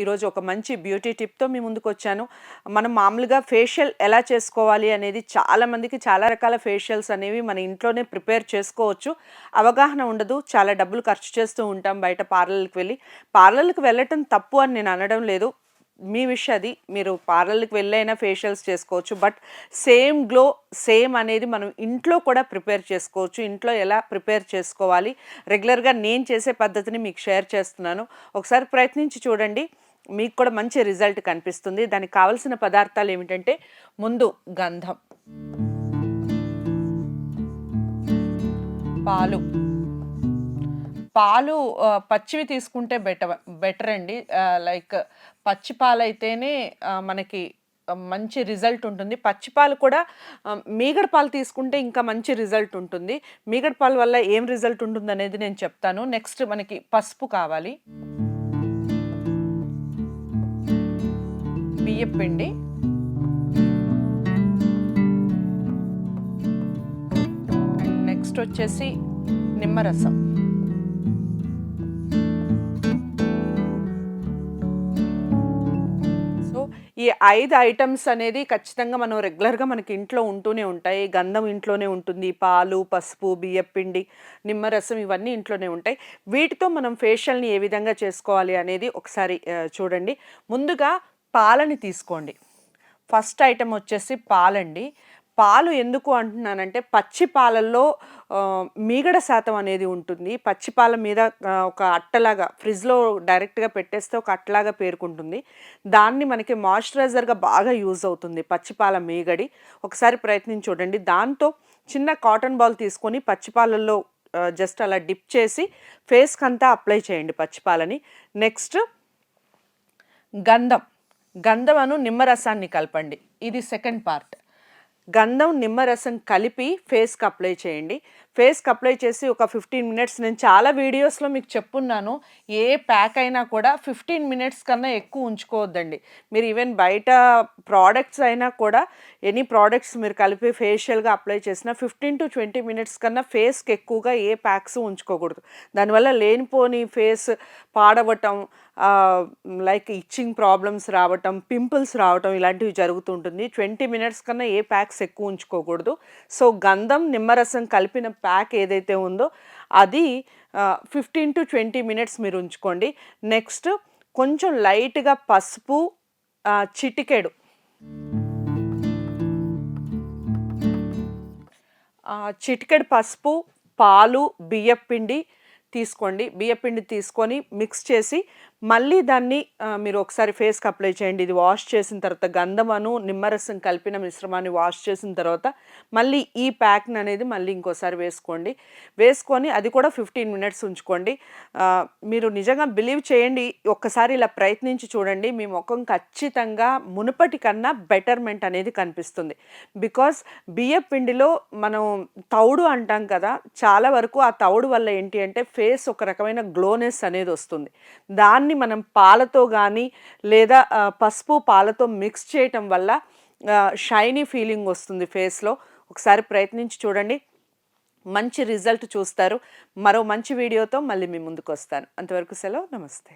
ఈరోజు ఒక మంచి బ్యూటీ టిప్తో మీ ముందుకు వచ్చాను మనం మామూలుగా ఫేషియల్ ఎలా చేసుకోవాలి అనేది చాలామందికి చాలా రకాల ఫేషియల్స్ అనేవి మన ఇంట్లోనే ప్రిపేర్ చేసుకోవచ్చు. అవగాహన ఉండదు చాలా డబ్బులు ఖర్చు చేస్తూ ఉంటాం బయట పార్లర్కి వెళ్ళి. పార్లర్కి వెళ్ళటం తప్పు అని నేను అనడం లేదు. మీ విష్ అది మీరు పార్లర్కి వెళ్ళైనా ఫేషియల్స్ చేసుకోవచ్చు. బట్ సేమ్ గ్లో సేమ్ అనేది మనం ఇంట్లో కూడా ప్రిపేర్ చేసుకోవచ్చు. ఇంట్లో ఎలా ప్రిపేర్ చేసుకోవాలి? రెగ్యులర్గా నేను చేసే పద్ధతిని మీకు షేర్ చేస్తున్నాను. ఒకసారి ప్రయత్నించి చూడండి. మీకు కూడా మంచి రిజల్ట్ కనిపిస్తుంది. దానికి కావలసిన పదార్థాలు ఏమిటంటే ముందు గంధం పాలు. పాలు పచ్చివి తీసుకుంటే బెటర్ బెటర్ అండి. లైక్ పచ్చి పాలు అయితేనే మనకి మంచి రిజల్ట్ ఉంటుంది. పచ్చి పాలు కూడా మీగడ పాలు తీసుకుంటే ఇంకా మంచి రిజల్ట్ ఉంటుంది. మీగడ పాలు వల్ల ఏం రిజల్ట్ ఉంటుంది అనేది నేను చెప్తాను. నెక్స్ట్ మనకి పసుపు కావాలి. బియ్యం పిండి నెక్స్ట్ వచ్చేసి నిమ్మరసం. సో ఈ ఐదు ఐటమ్స్ అనేది ఖచ్చితంగా మనం రెగ్యులర్గా మనకి ఇంట్లో ఉంటూనే ఉంటాయి. గంధం ఇంట్లోనే ఉంటుంది పాలు పసుపు బియ్యపిండి నిమ్మరసం ఇవన్నీ ఇంట్లోనే ఉంటాయి. వీటితో మనం ఫేషియల్ని ఏ విధంగా చేసుకోవాలి అనేది ఒకసారి చూడండి. ముందుగా పాలని తీసుకోండి. ఫస్ట్ ఐటమ్ వచ్చేసి పాలండి. పాలు ఎందుకు అంటున్నానంటే పచ్చి పాలల్లో మీగడ శాతం అనేది ఉంటుంది. పచ్చి పాల మీద ఒక అట్టలాగా ఫ్రిడ్జ్లో డైరెక్ట్గా పెట్టేస్తే ఒక అట్టలాగా పేరుకుంటుంది. దాన్ని మనకి మాయిశ్చరైజర్గా బాగా యూజ్ అవుతుంది పచ్చిపాల మీగడి. ఒకసారి ప్రయత్నించి చూడండి. దాంతో చిన్న కాటన్ బాల్ తీసుకొని పచ్చిపాలల్లో జస్ట్ అలా డిప్ చేసి ఫేస్కి అంతా అప్లై చేయండి పచ్చిపాలని నెక్స్ట్ గంధం. గంధమను నిమ్మరసాన్ని కలపండి. ఇది సెకండ్ పార్ట్ గంధం నిమ్మరసం కలిపి ఫేస్కి అప్లై చేయండి. ఫేస్కి అప్లై చేసి ఒక ఫిఫ్టీన్ మినిట్స్ నేను చాలా వీడియోస్లో మీకు చెప్పున్నాను. ఏ ప్యాక్ అయినా కూడా ఫిఫ్టీన్ మినిట్స్ కన్నా ఎక్కువ ఉంచుకోవద్దండి. మీరు ఈవెన్ బయట ప్రోడక్ట్స్ అయినా కూడా ఎనీ ప్రోడక్ట్స్ మీరు కలిపి ఫేషియల్గా అప్లై చేసినా ఫిఫ్టీన్ టు ట్వంటీ మినిట్స్ కన్నా ఫేస్కి ఎక్కువగా ఏ ప్యాక్స్ ఉంచుకోకూడదు. దానివల్ల లేనిపోని ఫేస్ పాడవటం లైక్ ఇచ్చింగ్ ప్రాబ్లమ్స్ రావటం పింపుల్స్ రావటం ఇలాంటివి జరుగుతుంటుంది ట్వంటీ మినిట్స్ కన్నా ఏ ప్యాక్స్ ఎక్కువ ఉంచుకోకూడదు. సో గంధం నిమ్మరసం కలిపిన ప్యాక్ ఏదైతే ఉందో అది ఫిఫ్టీన్ టు ట్వంటీ మినిట్స్ మీరు ఉంచుకోండి. నెక్స్ట్ కొంచెం లైట్గా పసుపు చిటికెడు. చిటికెడు పసుపు పాలు బియ్యపిండి తీసుకోండి. బియ్యపిండి తీసుకొని మిక్స్ చేసి మళ్ళీ దాన్ని మీరు ఒకసారి ఫేస్కి అప్లై చేయండి. ఇది వాష్ చేసిన తర్వాత గంధమను నిమ్మరసం కలిపిన మిశ్రమాన్ని వాష్ చేసిన తర్వాత మళ్ళీ ఈ ప్యాక్ని అనేది మళ్ళీ ఇంకోసారి వేసుకోండి. వేసుకొని అది కూడా ఫిఫ్టీన్ మినిట్స్ ఉంచుకోండి. మీరు నిజంగా బిలీవ్ చేయండి. ఒక్కసారి ఇలా ప్రయత్నించి చూడండి. మీ ముఖం ఖచ్చితంగా మునుపటి కన్నా బెటర్మెంట్ అనేది కనిపిస్తుంది. బికాస్ బియ్య పిండిలో మనం తౌడు అంటాం కదా చాలా వరకు ఆ తౌడు వల్ల ఏంటి అంటే ఫేస్ ఒక రకమైన గ్లోనెస్ అనేది వస్తుంది. దాన్ని మనం పాలతో కానీ లేదా పసుపు పాలతో మిక్స్ చేయటం వల్ల షైనీ ఫీలింగ్ వస్తుంది ఫేస్లో. ఒకసారి ప్రయత్నించి చూడండి. మంచి రిజల్ట్ చూస్తారు. మరో మంచి వీడియోతో మళ్ళీ మీ ముందుకు వస్తాను. అంతవరకు సెలవు. నమస్తే.